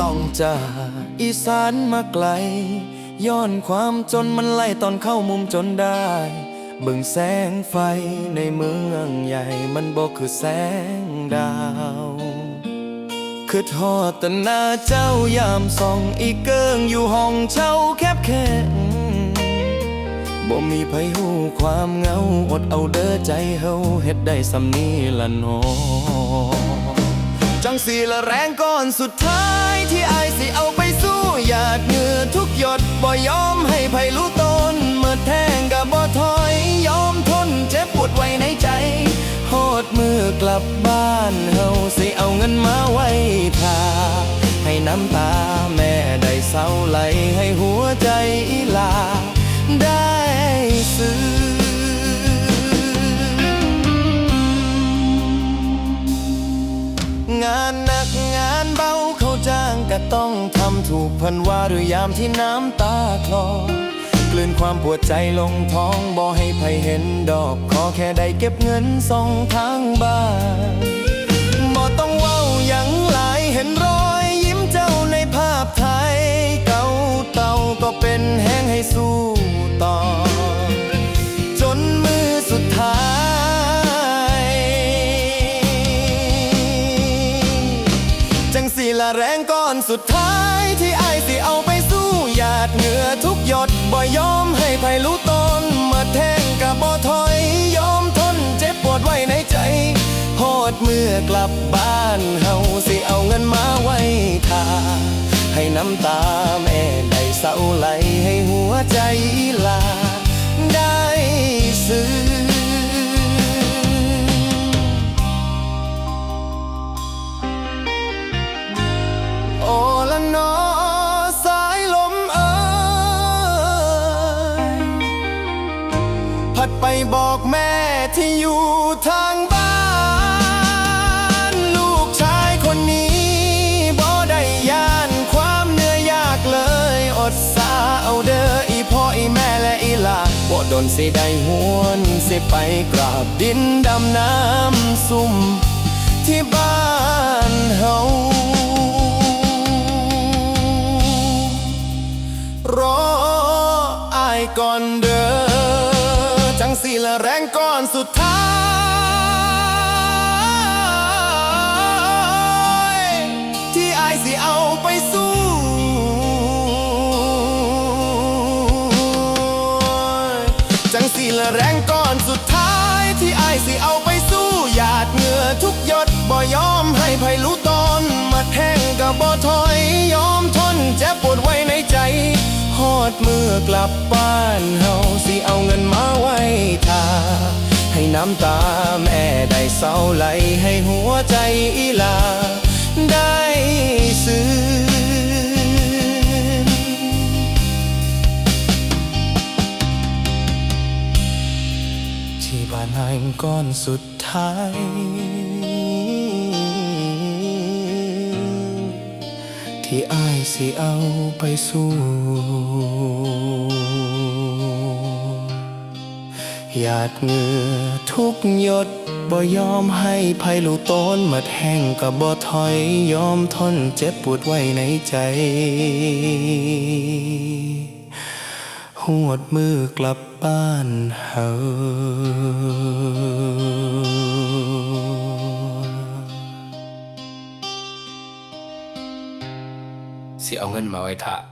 ต้องจากอีสานมาไกล ย้อนความจนมันไล่ตอนเข้ามุมจนได้ เบิ่งแสงไฟในเมืองใหญ่มันบอกคือแสงดาวคือทอดตนาเจ้ายามส่องอีกเกิงอยู่ห้องเช่าแคบแค่บ่มีไผหูความเงา อดเอาเด้อใจเฮาเฮ็ดได้สำนี้ละนอ จังสีละแรงก้อนสุดท้ายที่อายสิเอาไปสู้หยาดเหงื่อทุกหยดบ่ยอมให้ไผรู้ตนเมื่อแทงกับบ่ถอยยอมทนเจ็บปวดไว้ในใจโหดมือกลับบ้านเฮาสิเอาเงินมาไว้ทาให้น้ำตาแม่ได้เศร้าไหลให้หัว งานหนักงานเบาเขาจ้างก็ต้องทำถูกพันว่าหรือยามที่น้ำตาคลอกลืนความปวดใจลงท้องบ่ให้ไผเห็นดอก ขอแค่ได้เก็บเงินส่งทางบ้าน แรงก้อนสุดท้ายที่ไอายสิเอาไปสู้หยาดเหงื่อทุกหยดบ่ยอมให้ไผรู้ตนมื่อแทงกับบ่ถอย ยอมทนเจ็บปวดไว้ในใจโหดเมื่อกลับบ้านเฮาสิเอาเงินมาไว้ทาให้น้ำตาแม่ได้เศร้าไหลให้หัวใจลา ไปบอกแม่ที่อยู่ทางบ้าน ลูกชายคนนี้บ่ได้ย่านความเหนื่อยยากเลย อดสาเอาเด้ออีพ่ออีแม่และอีหลาบ่โดนสิได้หวนสิไปกราบดินดำน้ำซุ่มที่บ้านเฮารออายก่อนเด้อ งสีละแรงก่อนสุดท้าย ที่อายสิเอาไปสู้จังสีละแรงก่อนสุดท้าย ที่อายสิเอาไปสู้หยาดเหงื่อทุกหยดบ่ยอมให้ไผรู้ตนมาแทงกับบ่ถอยยอมทนเจ็บปวดไว้ในใจ ฮอดมือกลับบ้านเฮาสิเอา น้ำตาแม่ได้เศร้าไหลให้หัวใจอีลา ได้ซื้อที่บ้านนายก้อนสุดท้าย ที่อายสิเอาไปสู้ หยาดเหงื่อทุกหยดบ่ยอมให้ภัยลูกต้นมาแห้งกับบ่ถอยยอมทนเจ็บปวดไว้ในใจหวดมือกลับบ้านเฮาสิเอาเงินมาไว้ถ่า